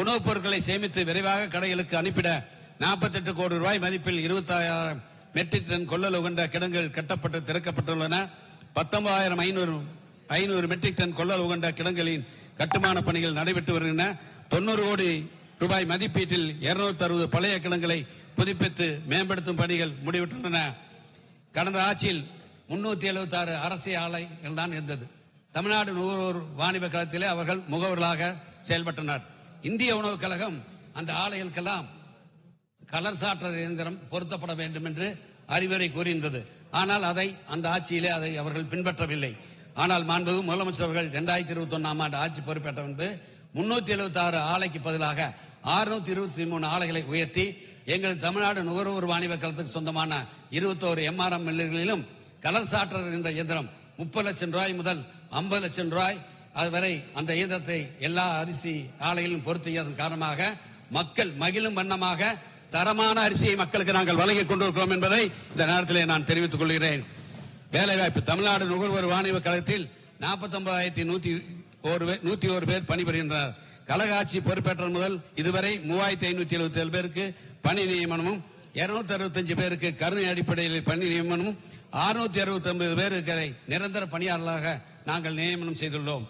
உணவுப் பொருட்களை சேமித்து விரைவாக கடைகளுக்கு அனுப்பிட 48 கோடி ரூபாய் மதிப்பில் இருபத்தாயிரம் மெட்ரிக் டன் கொள்ளல் உகந்த கிடங்குகள் கட்டப்பட்டு திறக்கப்பட்டுள்ளன. பத்தொன்பதாயிரம் ஐநூறு ஐநூறு மெட்ரிக் டன் கொள்ளல் உகண்ட கிடங்குகளின் கட்டுமான பணிகள் நடைபெற்று வருகின்றன. தொண்ணூறு கோடி ரூபாய் மதிப்பீட்டில் 260 அறுபது பழைய கிடங்குகளை புதுப்பித்து மேம்படுத்தும் பணிகள் முடிவிட்டுள்ளன கடந்த ஆட்சியில் முன்னூத்தி எழுபத்தி ஆறு அரசு ஆலைகள் தான் இருந்தது. தமிழ்நாடு நுகர்வோர் வாணிப கழகத்திலே அவர்கள் முகவர்களாக செயல்பட்டனர். இந்திய உணவுக் கழகம் அந்த ஆலைகளுக்கெல்லாம் கலர் சாற்றர் இயந்திரம் பொருத்தப்பட வேண்டும் என்று அறிவுரை கூறியிருந்தது. ஆனால் அதை அந்த ஆட்சியிலே அதை அவர்கள் பின்பற்றவில்லை. ஆனால் மாண்புமிகு முதலமைச்சர் அவர்கள் இரண்டாயிரத்தி இருபத்தி ஒன்னாம் ஆண்டு ஆட்சி பொறுப்பேற்ற முன்பு முன்னூத்தி எழுபத்தி ஆறு ஆலைக்கு பதிலாக அறுநூத்தி இருபத்தி மூணு ஆலைகளை உயர்த்தி எங்கள் தமிழ்நாடு நுகர்வோர் வாணிப கழகத்துக்கு சொந்தமான இருபத்தோரு எம்ஆர்எம் மில்லுகளிலும் கலர் சாற்றர் என்ற இயந்திரம் முப்பது லட்சம் ரூபாய் முதல் ஐம்பது லட்சம் ரூபாய் அதுவரை அந்த இயந்திரத்தை எல்லா அரிசி ஆலைகளிலும் பொருத்தியதன் காரணமாக மக்கள் மகிழும் வண்ணமாக தரமான அரிசியை மக்களுக்கு நாங்கள் வழங்கிக் கொண்டிருக்கிறோம் என்பதை இந்த நேரத்திலே நான் தெரிவித்துக் கொள்கிறேன். வேலைவாய்ப்பு. தமிழ்நாடு நுகர்வோர் வாணிப கழகத்தில் நாற்பத்தி நூத்தி ஒரு பேர் நூத்தி ஒரு பேர் பணிபுரிகின்றனர். கழக ஆட்சி பொறுப்பேற்றது முதல் இதுவரை மூவாயிரத்தி ஐநூத்தி எழுபத்தி ஏழு பேருக்கு பணி நியமனமும் இருநூத்தி அறுபத்தஞ்சு பேருக்கு கருணை அடிப்படையில் பணி நியமனமும் அறுநூத்தி அறுபத்தி ஒன்பது பேருக்கு நிரந்தர பணியாளர்களாக நாங்கள் நியமனம் செய்துள்ளோம்.